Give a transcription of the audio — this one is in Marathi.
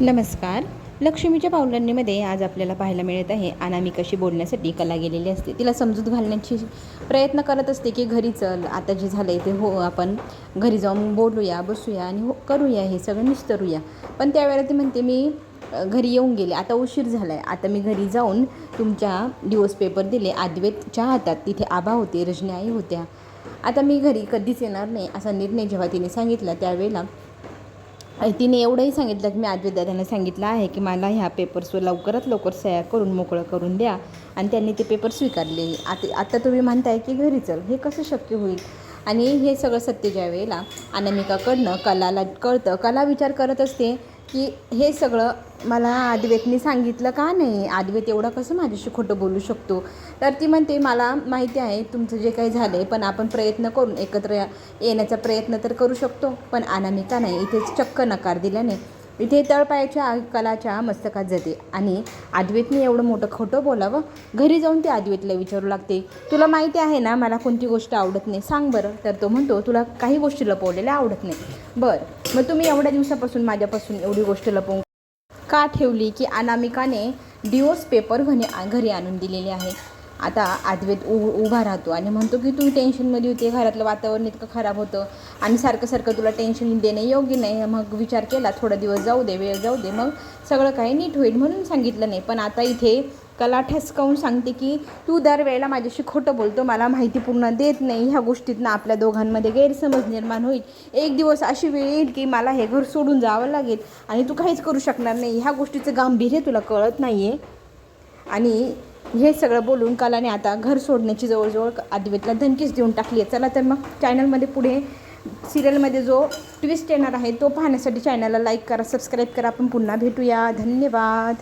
नमस्कार. लक्ष्मीच्या पावलांनीमध्ये आज आपल्याला पाहायला मिळत आहे अनामिकाशी बोलण्यासाठी कला गेलेली असते तिला समजूत घालण्याची प्रयत्न करत असते की घरी चल आता जे झालं आहे ते हो आपण घरी जाऊन बोलूया बसूया आणि हो करूया हे सगळं निस्तरूया. पण त्यावेळेला ती म्हणते मी घरी येऊन गेले आता उशीर झाला आहे आता मी घरी जाऊन तुमच्या दिवस पेपर दिले आदवेतच्या हातात तिथे आबा होते रजनी आई होत्या. आता मी घरी कधीच येणार नाही असा निर्णय जेव्हा तिने सांगितला त्यावेळेला तिने एवढंही सांगितलं की मी आज विद्यार्थ्यांना सांगितलं आहे की मला ह्या पेपर्सवर लवकरात लवकर सह्या करून मोकळं करून द्या. आणि त्यांनी ते पेपर स्वीकारले. आता आता तुम्ही म्हणताय की घरी चल. हे कसं शक्य होईल? आणि हे सगळं सत्य ज्या वेळेला अनामिकाकडनं कलाला कळतं. कला विचार करत असते. की हे सगळं मला आदिवेतने सांगितलं का नाही? आद्वेत एवढं कसं माझ्याशी खोटं बोलू शकतो? तर ती म्हणते मला माहिती आहे तुमचं जे काही झालं आहे पण आपण प्रयत्न करून एकत्र येण्याचा प्रयत्न तर करू शकतो पण अनामिका नाही इथेच चक्क नकार दिल्याने इथे तळपायाच्या कलाच्या मस्तकात जाते. आणि आद्वेतने एवढं मोठं खोटं बोलावं? घरी जाऊन ते आद्वेतला विचारू लागते. तुला माहिती आहे ना मला कोणती गोष्ट आवडत नाही. सांग बरं. तर तो म्हणतो तुला काही गोष्टी लपवलेल्या आवडत नाही बरं. मग तुम्ही एवढ्या दिवसापासून माझ्यापासून एवढी गोष्ट लपवून का ठेवली की अनामिकाने डिओस पेपर घने घरी आणून दिलेले आहे? आता आदवेत उ उभा राहतो आणि म्हणतो की तू टेन्शनमध्ये होते घरातलं वातावरण इतकं खराब होतं आणि सारखं सारखं तुला टेन्शन देणे योग्य नाही. मग विचार केला थोडा दिवस जाऊ दे वेळ जाऊ दे. मग सगळं काही नीट होईल म्हणून सांगितलं नाही. पण आता इथे कला ठसकावून सांगते की तू दरवेळेला माझ्याशी खोटं बोलतो मला माहिती पूर्ण देत नाही. ह्या गोष्टीतनं आपल्या दोघांमध्ये गैरसमज निर्माण होईल. एक दिवस अशी वेळ येईल की मला हे घर सोडून जावं लागेल आणि तू काहीच करू शकणार नाही. ह्या गोष्टीचं गांभीर्य तुला कळत नाही आहे आणि हे सगळं बोलून कलाने आता घर सोडण्याची जवळजवळ अद्वैतला धमकीच देऊन टाकली आहे. चला तर मग चॅनलमध्ये पुढे सिरियलमध्ये जो ट्विस्ट येणार आहे तो पाहण्यासाठी चॅनलला लाईक करा सबस्क्राईब करा. आपण पुन्हा भेटूया. धन्यवाद.